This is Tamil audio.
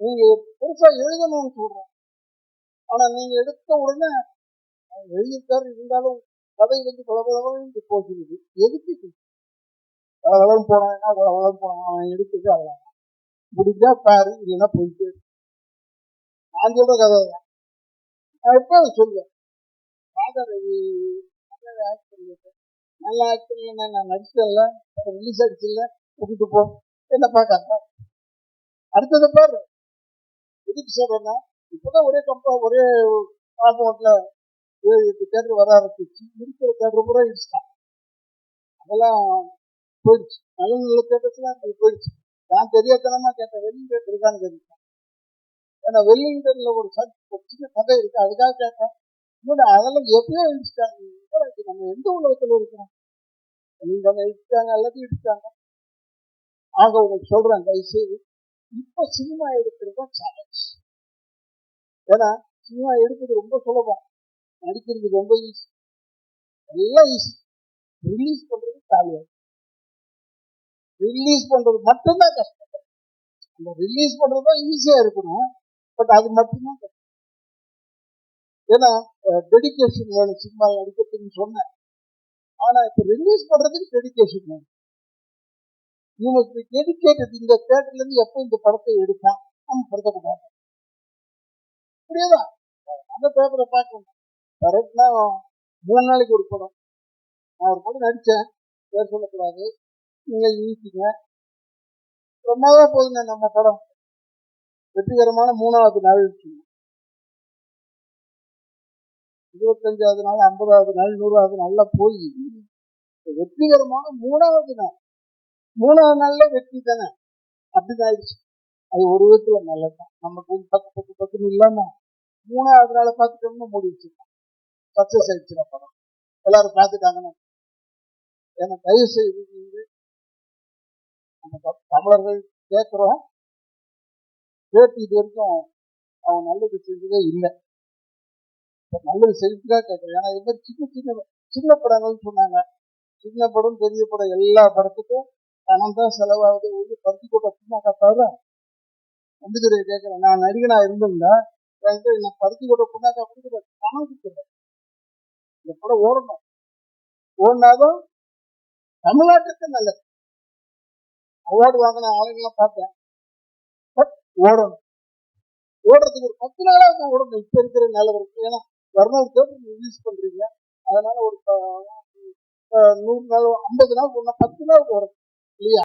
நீங்க பெருசா எழுதணும்னு சொல்றோம் ஆனா நீங்க எடுத்த உடனே அவர் எழுதியிருக்காரு இருந்தாலும் கதை வந்து குலகுலன்னு போகிறது. எதுக்கு இது? போனாங்கன்னா குலகுலம் போனான் அவன் எடுத்துட்டு அவ்வளவு முடிஞ்சா பாரு இல்லைன்னா போயிட்டு நான் சொல்ற கதை தான் நான் எப்ப அதை சொல்லுவேன்? ஃபாதர் நல்லா ஆக்ட் பண்ணிட்டு நல்லா ஆக்ட் பண்ணல நான் நடிச்சல ரிலீஸ் ஆயிடுச்சுல்ல கூட்டிட்டு போ. என்ன பார்க்காத? அடுத்தது பாரு. எதுக்கு சொல்றேன்னா இப்பதான் ஒரே கம்பா ஒரே பாஸ்போர்ட்ல தேட்டர் வர ஆரம்பிச்சு இருக்கிற தேட்டர் பூரா இடிச்சிட்டான் அதெல்லாம் போயிடுச்சு. நல்ல நல்ல தேட்டர்ஸ்லாம் அது போயிடுச்சு. நான் தெரியாதனமா கேட்டேன். வெள்ளிங் தேட்டர் இருக்கான்னு கேட்டேன். ஏன்னா வெள்ளிங்டன்ல ஒரு ஒரு சின்ன கதை இருக்கு. அதுக்காக கேட்டேன். இன்னும் அதெல்லாம் எப்பயோ இடிச்சிட்டாங்க. நம்ம எந்த உலகத்துல இருக்கிறோம்? வெள்ளிங்டன் இடிச்சிட்டாங்க. எல்லாத்தையும் இடிச்சிட்டாங்க. ஆக உங்களுக்கு சொல்றேன் தயவுசெய்து. இப்ப சினிமா எடுக்கிறதா சார் ஏன்னா சினிமா எடுக்கிறது ரொம்ப சுலபம். நடிக்கிறது ரொம்ப ஈஸி எல்லாம் ஈஸி ரிலீஸ் பண்றது காலியாக ரிலீஸ் பண்றது மட்டும்தான் கஷ்டம். அந்த ரிலீஸ் பண்ணுறது தான் ஈஸியா இருக்கணும். பட் அது மட்டும்தான் கஷ்டம். ஏன்னா டெடிக்கேஷன் வேணும் சினிமா எடுக்கிறதுன்னு சொன்னேன். ஆனா இப்ப ரிலீஸ் பண்றதுக்கு டெடிக்கேஷன் வேணும். இவனுக்கு டெடிகேட்டட் இந்த தேட்டர்ல இருந்து எப்ப இந்த படத்தை எடுப்பான் நம்ம படத்தை இப்படியேதான் அந்த பேப்பரை பார்க்கணும். கரெக்ட்னா மூணு நாளைக்கு ஒரு படம். நான் ஒரு படம் நடிச்சேன். பேர் சொல்லக்கூடாது. நீங்க ஈசிங்க ரொம்பதான் போதுங்க நம்ம படம். வெற்றிகரமான மூணாவது நாள் இருபத்தஞ்சாவது நாள் ஐம்பதாவது நாள் நூறாவது நாள்ல போய். வெற்றிகரமான மூணாவது நாள். மூணாவது நாள்ல வெற்றி தானே? அப்படிதான் ஆயிடுச்சு. அது ஒரு விதத்துல நல்லதுதான். நமக்கு வந்து பத்துன்னு இல்லாம மூணாவது நாளை பார்த்துட்டோம்னு மூடி வச்சிருக்கோம். சக்சஸ் ஆயிடுச்சு படம். எல்லாரும் பார்த்துட்டாங்கன்னு ஏன்னா தயவு செய்து அந்த நம்ம தமிழர்கள் கேட்குறோம் கேட்டு இது வரைக்கும் அவன் நல்லது செஞ்சதே இல்லை. நல்லது செஞ்சுதான் கேட்குறேன் ஏன்னா இது மாதிரி சின்ன சின்ன சின்ன படங்கள்னு சொன்னாங்க. சின்ன படம் பெரிய படம் எல்லா படத்துக்கும் பணம் தான் செலவாகுது. ஒரு பருத்தி கூட்டம் சும்மா தவிர நம்பிதுரை கேட்கிறேன். நான் நடிகனா இருந்திருந்தா என்கிட்ட நான் பருத்தி கூட புண்ணாக்கா கொடுக்குற பணம் கொடுத்துருவேன் இந்த படம் ஓடணும். ஓடினாதான் தமிழ்நாட்டுக்கு நல்லது. அவார்டு வாங்கின ஆளுங்களாம் பார்த்தேன். பட் ஓடணும். ஓடுறதுக்கு ஒரு பத்து நாளாவது ஓடணும். இப்ப இருக்கிற நிலவரத்து ஏன்னா இரநூறு தேட்டர் ரிலீஸ் பண்றீங்க. அதனால ஒரு நூறு நாள் ஐம்பது நாள் ஒன்று பத்து நாள் ஓடணும். இல்லையா?